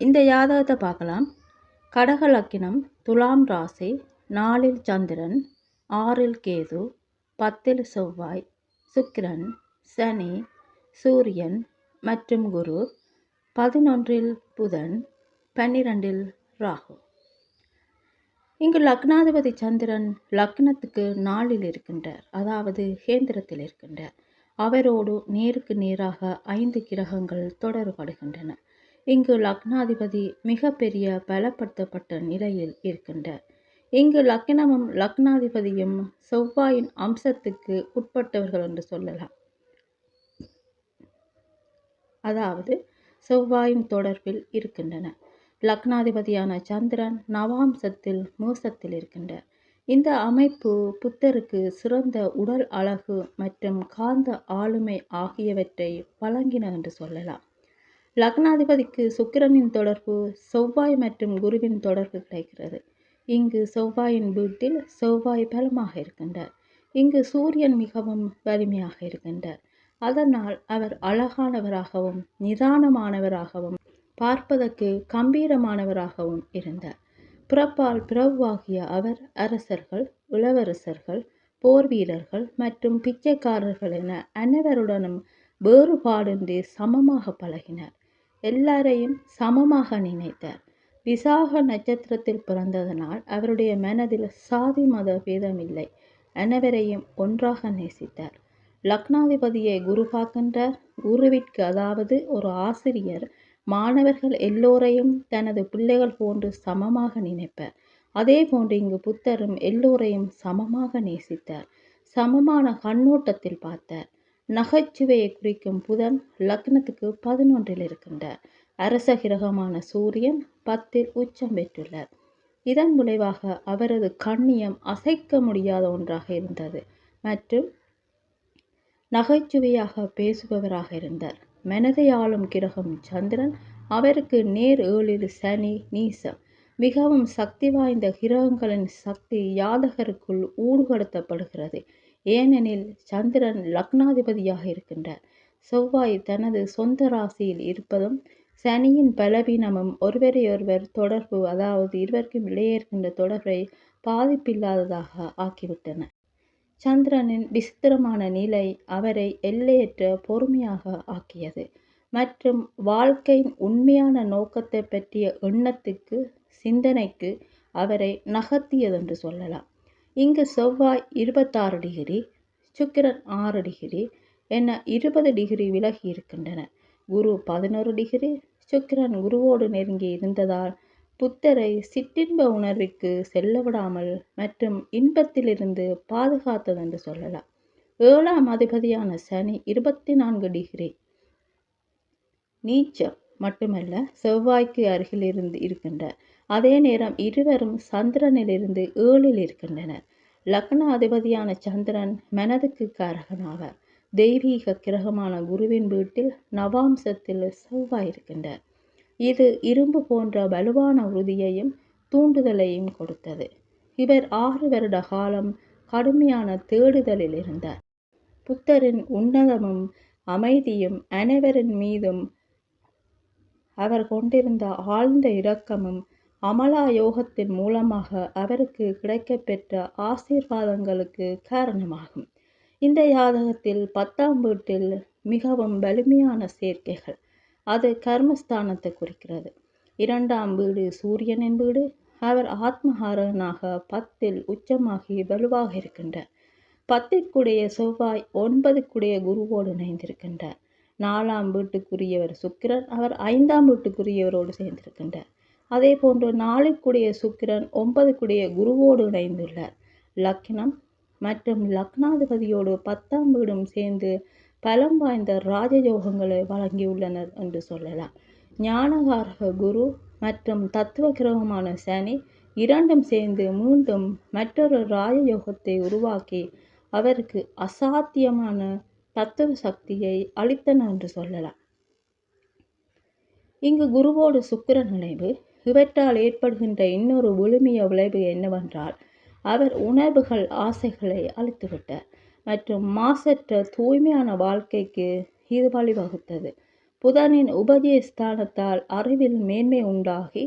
இந்த ஜாதகத்தை பார்க்கலாம். கடக லக்கினம் துலாம் ராசி நாலில் சந்திரன் ஆறில் கேது பத்தில் செவ்வாய் சுக்கிரன் சனி சூரியன் மற்றும் குரு பதினொன்றில் புதன் பன்னிரண்டில் ராகு. இங்கு லக்னாதிபதி சந்திரன் லக்னத்துக்கு நாளில் இருக்கின்றார். அதாவது கேந்திரத்தில் இருக்கின்றார். அவரோடு நேருக்கு நேராக ஐந்து கிரகங்கள் தொடர்படுகின்றன. இங்கு லக்னாதிபதி மிகப்பெரிய பலப்படுத்தப்பட்ட நிலையில் இருக்கின்றார். இங்கு லக்னமும் லக்னாதிபதியும் செவ்வாயின் அம்சத்துக்கு உட்பட்டவர்கள் என்று சொல்லலாம். அதாவது செவ்வாயின் தொடர்பில் இருக்கின்றன லக்னாதிபதியான சந்திரன் நவாம்சத்தில் மோசத்தில் இருக்கின்றார். இந்த அமைப்பு புத்தருக்கு சிறந்த உடல் அழகு மற்றும் காந்த ஆளுமை ஆகியவற்றை வழங்கின என்று சொல்லலாம். லக்னாதிபதிக்கு சுக்கிரனின் தொடர்பு செவ்வாய் மற்றும் குருவின் தொடர்பு கிடைக்கிறது. இங்கு செவ்வாயின் வீட்டில் செவ்வாய் பலமாக இருக்கின்றார். இங்கு சூரியன் மிகவும் வலிமையாக இருக்கின்றார். அதனால் அவர் அழகானவராகவும் நிதானமானவராகவும் பார்ப்பதற்கு கம்பீரமானவராகவும் இருந்தார். பிறப்பால் பிறவாகிய அவர் அரசர்கள் இளவரசர்கள் போர் வீரர்கள் மற்றும் பிச்சைக்காரர்கள் என அனைவருடனும் வேறுபாடின்றி சமமாக பழகினார். எல்லாரையும் சமமாக நினைத்தார். விசாக நட்சத்திரத்தில் பிறந்ததனால் அவருடைய மனதில் சாதி மத பேதமில்லை. அனைவரையும் ஒன்றாக நேசித்தார். லக்னாதிபதியை குரு பார்க்கின்றார். குருவிற்கு அதாவது ஒரு ஆசிரியர் மாணவர்கள் எல்லோரையும் தனது பிள்ளைகள் போன்று சமமாக நினைப்பார். அதே போன்று இங்கு புத்தரும் எல்லோரையும் சமமாக நேசித்தார். சமமான கண்ணோட்டத்தில் பார்த்தார். நகைச்சுவையை குறிக்கும் புதன் லக்னத்துக்கு பதினொன்றில் இருக்கின்றார் அரச கிரகமான சூரியன் பத்தில் உச்சம் பெற்றுள்ளார். இதன் விளைவாக அவரது கண்ணியம் அசைக்க முடியாத ஒன்றாக இருந்தது. மற்றும் நகைச்சுவையாக பேசுபவராக இருந்தார். மனதை ஆளும் கிரகம் சந்திரன் அவருக்கு நேர் ஏழில் சனி நீசம். மிகவும் சக்தி வாய்ந்த கிரகங்களின் சக்தி யாதகருக்குள் ஊடுகடுத்தப்படுகிறது. ஏனெனில் சந்திரன் லக்னாதிபதியாக இருக்கின்றார். செவ்வாய் தனது சொந்த ராசியில் இருப்பதும் சனியின் பலவீனமும் ஒருவரையொருவர் தொடர்பு அதாவது இருவருக்கும் இடையே இருக்கின்ற தொடர்பை பாதிப்பில்லாததாக ஆக்கிவிட்டன. சந்திரனின் விசித்திரமான நிலை அவரை எல்லையற்ற பொறுமையாக ஆக்கியது. மற்றும் வாழ்க்கையின் உண்மையான நோக்கத்தை பற்றிய எண்ணத்துக்கு சிந்தனைக்கு அவரை நகர்த்தியதென்று சொல்லலாம். இங்கு செவ்வாய் இருபத்தாறு டிகிரி சுக்கிரன் ஆறு டிகிரி என இருபது டிகிரி விலகி இருக்கின்றன. குரு பதினோரு டிகிரி சுக்கிரன் குருவோடு நெருங்கி இருந்ததால் புத்தரை சிற்றின்ப உணர்விற்கு செல்ல விடாமல் மற்றும் இன்பத்திலிருந்து பாதுகாத்ததென்று சொல்லலாம். ஏழாம் அதிபதியான சனி இருபத்தி நான்கு டிகிரி. நீச்சம் மட்டுமல்ல செவ்வாய்க்கு அருகில் இருந்து இருக்கின்றார் அதே நேரம் இருவரும் சந்திரனிலிருந்து ஏழில் இருக்கின்றனர். லக்ன அதிபதியான சந்திரன் மனதுக்கு காரகனாவார். தெய்வீக கிரகமான குருவின் வீட்டில் நவாம்சத்தில் செவ்வாய் இருக்கின்றார் இது இரும்பு போன்ற வலுவான உறுதியையும் தூண்டுதலையும் கொடுத்தது. இவர் ஆறு வருட காலம் கடுமையான தேடுதலில் இருந்தார். புத்தரின் உன்னதமும் அமைதியும் அனைவரின் மீதும் அவர் கொண்டிருந்த ஆழ்ந்த இரக்கமும் அமலா யோகத்தின் மூலமாக அவருக்கு கிடைக்கப்பெற்ற ஆசீர்வாதங்களுக்கு காரணமாகும். இந்த யாதகத்தில் பத்தாம் வீட்டில் மிகவும் வலிமையான சேர்க்கைகள். அது கர்மஸ்தானத்தை குறிக்கிறது. இரண்டாம் வீடு சூரியனின் வீடு. அவர் ஆத்மஹாரனாக பத்தில் உச்சமாகி வலுவாக இருக்கின்றார். பத்திற்குடைய செவ்வாய் ஒன்பதுக்குடைய குருவோடு இணைந்திருக்கின்றார். நாலாம் வீட்டுக்குரியவர் சுக்கிரன். அவர் ஐந்தாம் வீட்டுக்குரியவரோடு சேர்ந்திருக்கின்றார். அதே போன்று நாளுக்குடைய சுக்கிரன் ஒன்பதுக்குடைய குருவோடு இணைந்துள்ளார். லக்னம் மற்றும் லக்னாதிபதியோடு பத்தாம் வீடும் சேர்ந்து பலம் வாய்ந்த ராஜயோகங்களை வழங்கியுள்ளனர் என்று சொல்லலாம். ஞானகாரக குரு மற்றும் தத்துவ கிரகமான சனி இரண்டும் சேர்ந்து மீண்டும் மற்றொரு ராஜயோகத்தை உருவாக்கி அவருக்கு அசாத்தியமான தத்துவ சக்தியை அளித்தன என்று சொல்லலாம். இங்கு குருவோடு சுக்கிரன் நினைவு இவற்றால் ஏற்படுகின்ற இன்னொரு விழுமிய விளைவு என்னவென்றால் அவர் உணர்வுகள் ஆசைகளை அழித்துவிட்டார் மற்றும் மாசற்ற தூய்மையான வாழ்க்கைக்கு இது வழிவகுத்தது. புதனின் உபஜயஸ்தானத்தால் அறிவில் மேன்மை உண்டாகி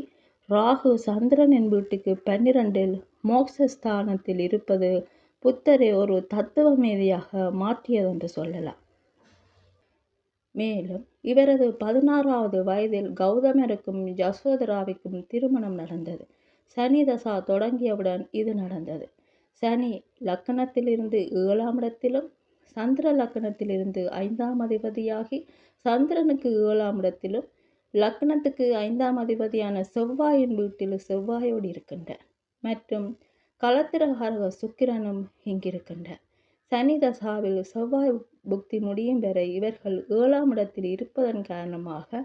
ராகு சந்திரனின் வீட்டுக்கு பன்னிரண்டில் மோக்ஷஸ்தானத்தில் இருப்பது புத்தரை ஒரு தத்துவ மேதையாக மாற்றியதென்று சொல்லலாம். மேலும் இவரது பதினாறாவது வயதில் கௌதமருக்கும் யசோதராவிற்கும் திருமணம் நடந்தது. சனி தசா தொடங்கியவுடன் இது நடந்தது. சனி லக்கணத்திலிருந்து ஏழாம் இடத்திலும் சந்திர லக்கணத்திலிருந்து ஐந்தாம் அதிபதியாகி சந்திரனுக்கு ஏழாம் இடத்திலும் லக்னத்துக்கு ஐந்தாம் அதிபதியான செவ்வாயின் வீட்டில் செவ்வாயோடு இருக்கின்ற மற்றும் கலத்திரகாரக சுக்கிரனும் இங்கிருக்கின்ற சனி தசாவில் செவ்வாய் புக்தி முடியும் வரை இவர்கள் ஏழாம் இடத்தில் இருப்பதன் காரணமாக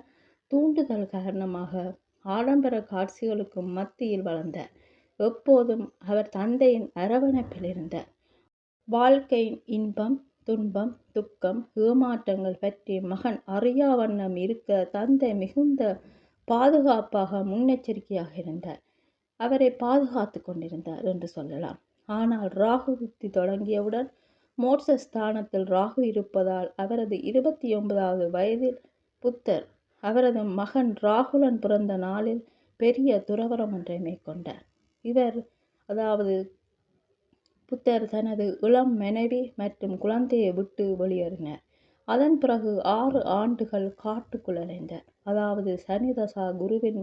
தூண்டுதல் காரணமாக ஆடம்பர காட்சிகளுக்கும் மத்தியில் வளர்ந்தார் எப்போதும் அவர் தந்தையின் அரவணைப்பில் இருந்தார் வாழ்க்கையின் இன்பம் துன்பம் துக்கம் ஏமாற்றங்கள் பற்றி மகன் அறியா வண்ணம் இருக்க தந்தை மிகுந்த பாதுகாப்பாக முன்னெச்சரிக்கையாக இருந்தார். அவரை பாதுகாத்து கொண்டிருந்தார் என்று சொல்லலாம். ஆனால் ராகு புத்தி தொடங்கியவுடன் மோட்ச ஸ்தானத்தில் ராகு இருப்பதால் அவரது இருபத்தி ஒன்பதாவது வயதில் புத்தர். அவரது மகன் ராகுலன் பிறந்த நாளில் பெரிய துறவரம் ஒன்றை மேற்கொண்டார். இவர் அதாவது புத்தர் தனது இளம் மனைவி மற்றும் குழந்தையை விட்டு வெளியேறினார். அதன் பிறகு ஆறு ஆண்டுகள் காட்டுக்குள்ளடைந்தார் அதாவது சனிதசா குருவின்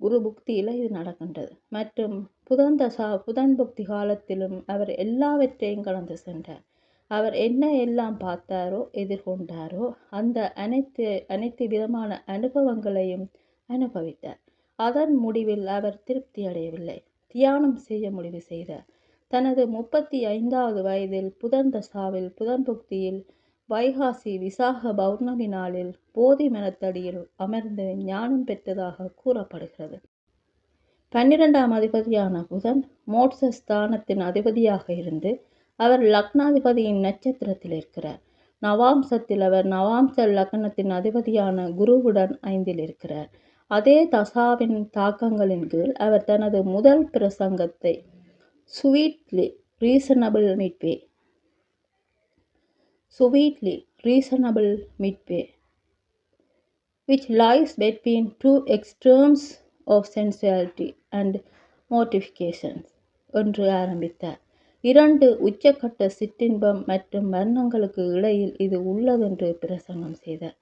குரு புக்தியில் இது நடக்கின்றது. மற்றும் புதன் தசா புதன் புக்தி காலத்திலும் அவர் எல்லாவற்றையும் கடந்து சென்றார். அவர் என்ன எல்லாம் பார்த்தாரோ எதிர்கொண்டாரோ அந்த அனைத்து அனைத்து விதமான அனுபவங்களையும் அனுபவித்தார். அதன் முடிவில் அவர் திருப்தி அடையவில்லை. தியானம் செய்ய முடிவு செய்தார். தனது முப்பத்தி ஐந்தாவது வயதில் புதன் தசாவில் புதன்புக்தியில் வைகாசி விசாக பௌர்ணமி நாளில் போதி மனத்தடியில் அமர்ந்து ஞானம் பெற்றதாக கூறப்படுகிறது. பன்னிரெண்டாம் அதிபதியான புதன் மோட்ச ஸ்தானத்தின் அதிபதியாக இருந்து அவர் லக்னாதிபதியின் நட்சத்திரத்தில் இருக்கிறார். நவாம்சத்தில் அவர் நவாம்ச லக்னத்தின் அதிபதியான குருவுடன் ஐந்தில் இருக்கிறார். அதே தசாவின் தாக்கங்களின் கீழ் அவர் தனது முதல் பிரசங்கத்தை sweetly reasonable midway sweetly reasonable midway which lies between two extremes of sensuality and mortifications என்று ஆரம்பித்தார். இரண்டு உச்சக்கட்ட சிற்றின்பம் மற்றும் மரணங்களுக்கு இடையில் இது உள்ளதென்று பிரசங்கம் செய்தார்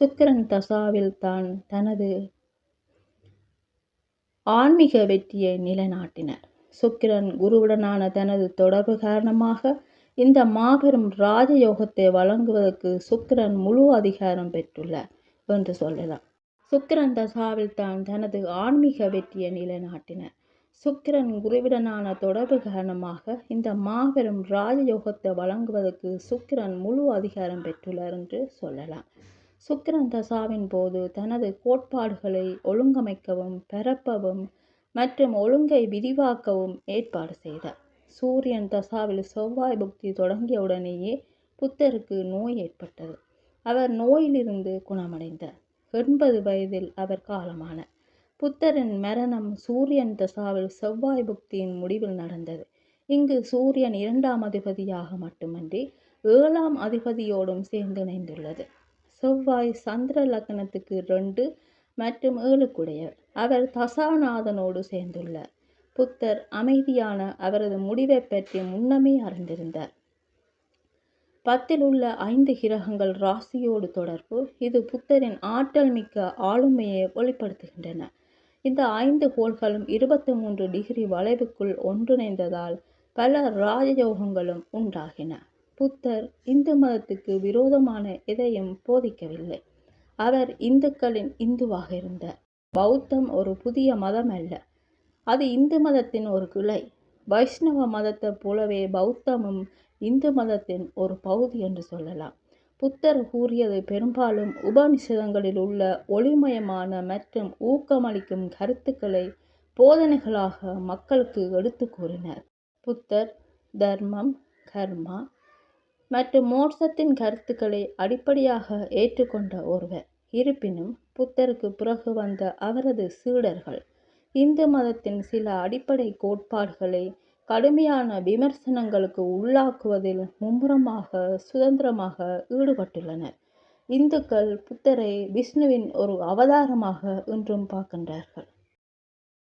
சுக்கிரன் தசாவில் தான் தனது ஆன்மீக வெற்றியை நிலைநாட்டினார். சுக்கிரன் குருவுடனான தனது தொடர்பு காரணமாக இந்த மாபெரும் ராஜயோகத்தை வழங்குவதற்கு சுக்கிரன் முழு அதிகாரம் பெற்றுள்ளார் என்று சொல்லலாம். சுக்கிரன் தசாவில் தான் தனது ஆன்மீக வெற்றியை நிலைநாட்டினார். சுக்கிரன் குருவிடனான தொடர்பு காரணமாக இந்த மாபெரும் ராஜயோகத்தை வழங்குவதற்கு சுக்கிரன் முழு அதிகாரம் பெற்றுள்ளார் என்று சொல்லலாம். சுக்கிரன் தசாவின் போது தனது கோட்பாடுகளை ஒழுங்கமைக்கவும் பரப்பவும் மற்றும் ஒழுங்கை விரிவாக்கவும் ஏற்பாடு செய்தார். சூரியன் தசாவில் செவ்வாய் புக்தி தொடங்கியவுடனேயே புத்தருக்கு நோய் ஏற்பட்டது. அவர் நோயிலிருந்து குணமடைந்தார். எண்பது வயதில் அவர் காலமானார். புத்தரின் மரணம் சூரியன் தசாவில் செவ்வாய் புக்தியின் முடிவில் நடந்தது. இங்கு சூரியன் இரண்டாம் அதிபதியாக மட்டுமன்றி ஏழாம் அதிபதியோடும் சேர்ந்து இணைந்துள்ளது. செவ்வாய் சந்திர லக்னத்துக்கு ரெண்டு மற்றும் ஏழுக்குடையவர். அவர் தசாநாதனோடு சேர்ந்துள்ளார். புத்தர் அமைதியான அவரது முடிவை பற்றி முன்னமே அறிந்திருந்தார். பத்தில் உள்ள ஐந்து கிரகங்கள் ராசியோடு தொடர்பு. இது புத்தரின் ஆற்றல் மிக்க ஆளுமையை வெளிப்படுத்துகின்றன. இந்த ஐந்து கோள்களும் இருபத்தி மூன்று டிகிரி வளைவுக்குள் ஒன்றிணைந்ததால் பல ராஜயோகங்களும் உண்டாகின. புத்தர் இந்து மதத்துக்கு விரோதமான எதையும் போதிக்கவில்லை. அவர் இந்துக்களின் இந்துவாக இருந்தார் பௌத்தம் ஒரு புதிய மதம் அல்ல அது இந்து மதத்தின் ஒரு கிளை. வைஷ்ணவ மதத்தை போலவே பௌத்தமும் இந்து மதத்தின் ஒரு பகுதி என்று சொல்லலாம். புத்தர் கூறியது பெரும்பாலும் உபநிஷதங்களில் உள்ள ஒளிமயமான மற்றும் ஊக்கமளிக்கும் கருத்துக்களை போதனைகளாக மக்களுக்கு எடுத்து கூறினார். புத்தர் தர்மம் கர்மா மற்றும் மோட்சத்தின் கருத்துக்களை அடிப்படையாக ஏற்றுக்கொண்ட ஒருவர். இருப்பினும் புத்தருக்கு பிறகு வந்த அவரது சீடர்கள் இந்து மதத்தின் சில அடிப்படை கோட்பாடுகளை கடுமையான விமர்சனங்களுக்கு உள்ளாக்குவதில் மும்முரமாக சுதந்திரமாக ஈடுபட்டுள்ளனர். இந்துக்கள் புத்தரை விஷ்ணுவின் ஒரு அவதாரமாக இன்றும் பார்க்கின்றார்கள்.